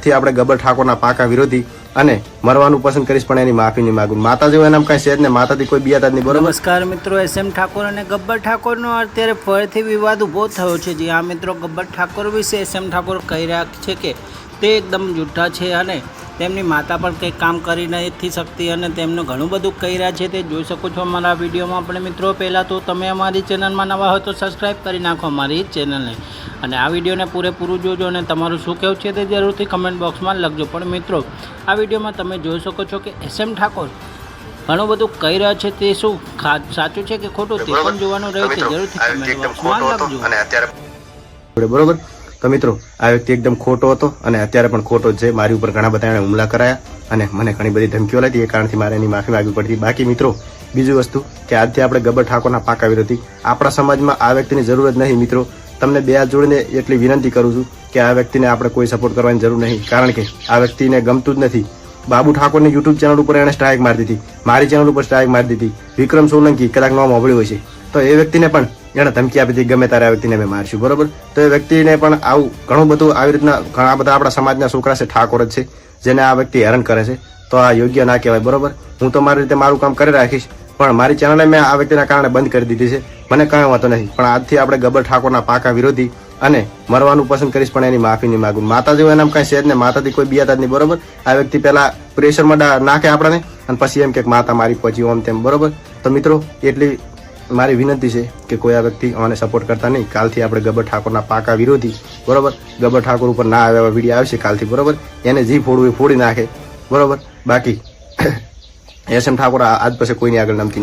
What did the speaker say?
આજથી આપણે ગબર ઠાકોરના પાકા વિરોધી અને મરવાનું પસંદ કરીશ, પણ એની માફી નહીં માગું. માતા જેવું એનામ કાંઈ છે જ ને માતાથી કોઈ બિયાતા નહીં બરોબર? નમસ્કાર મિત્રો, એસ એમ ઠાકોર અને ગબ્બર ઠાકોરનો અત્યારે ફરીથી વિવાદ ઊભો થયો છે. જે આ મિત્રો ગબ્બર ઠાકોર વિશે એસ એમ ઠાકોર કહી રહ્યા છે કે તે એકદમ જૂઠા છે અને તેમની માતા પણ કંઈ કામ કરી નથી શકતી અને તેમનું ઘણું બધું કહી રહ્યા છે. તે જોઈ શકો છો અમારા વિડીયોમાં આપણે મિત્રો, પહેલાં તો તમે અમારી ચેનલમાં નવા હોય તો સબસ્ક્રાઈબ કરી નાખો અમારી ચેનલને. અને આ વિડીયોને પૂરેપૂરું જોજો અને તમારું શું કહેવું છે તે જરૂરથી કમેન્ટ બોક્સમાં લખજો. પણ મિત્રો, આ વિડીયોમાં તમે જોઈ શકો છો કે એસ એમ ઠાકોર ઘણું બધું કહી રહ્યા છે તે શું સાચું છે કે ખોટું? તે પણ જોવાનું રહ્યું છે જરૂરથી બરોબર? તો મિત્રો આ વ્યક્તિ એકદમ ખોટો હતો અને અત્યારે પણ ખોટો છે. મારી ઉપર ઘણા બધા એણે હુમલા કરાયા અને મને ઘણી બધી ધમકીઓ લાગી. એ કારણથી મારે એની માફી માગવી પડતી. બાકી મિત્રો બીજી વસ્તુ કે આજથી આપણે ગબ્બર ઠાકોરના પાકા વિરોધી. આપણા સમાજમાં આ વ્યક્તિની જરૂર જ નહીં મિત્રો. તમને બે હાથ જોડીને એટલી વિનંતી કરું છું કે આ વ્યક્તિને આપણે કોઈ સપોર્ટ કરવાની જરૂર નહીં. કારણ કે આ વ્યક્તિને ગમતું જ નથી. બાબુ ઠાકોરની યુટ્યુબ ચેનલ ઉપર એણે સ્ટ્રાઇક મારી દીધી. મારી ચેનલ ઉપર સ્ટ્રાઇક મારી દીધી. વિક્રમ સોલંકી કદાચ નામ સાંભળ્યું હશે તો એ વ્યક્તિને પણ એણે ધમકી આપી હતી, ગમે ત્યારે આ વ્યક્તિને અમે મારશું. બરોબર? તો એ વ્યક્તિને પણ આવું ઘણું બધું આવી રીતના, ઘણા બધા આપણા સમાજના છોકરા છે, ઠાકોર જ છે, જેને આ વ્યક્તિ હેરાન કરે છે. તો આ યોગ્ય ના કહેવાય, બરોબર? હું તો મારી રીતે મારું કામ કરી રાખીશ, પણ મારી ચેનલે મેં આ વ્યક્તિના કારણે બંધ કરી દીધી છે. મને કાંઈ વાંધો નથી. પણ આજથી આપણે ગબ્બર ઠાકોરના પાકા વિરોધી અને મરવાનું પસંદ કરીશ, પણ એની માફી નહીં માગું. માતા જેવું એનામ કાંઈ છે જ ને, માતાથી કોઈ બિયાતા જ નહીં, બરોબર? આ વ્યક્તિ પહેલા પ્રેશરમાં નાખે આપણને, અને પછી એમ કે માતા મારી પહોંચી, ઓમ તેમ, બરોબર? તો મિત્રો, એટલી મારી વિનંતી છે કે કોઈ આ વ્યક્તિ આને સપોર્ટ કરતા નહીં. કાલથી આપણે ગબ્બર ઠાકોરના પાકા વિરોધી, બરોબર? ગબ્બર ઠાકોર ઉપર ના આવે એવા વીડિયો આવશે કાલથી, બરોબર? એને જી ફોડવું એ ફોડી નાખે, બરોબર? બાકી, એસ એમ ઠાકોર આજ પછી કોઈની આગળ નામથી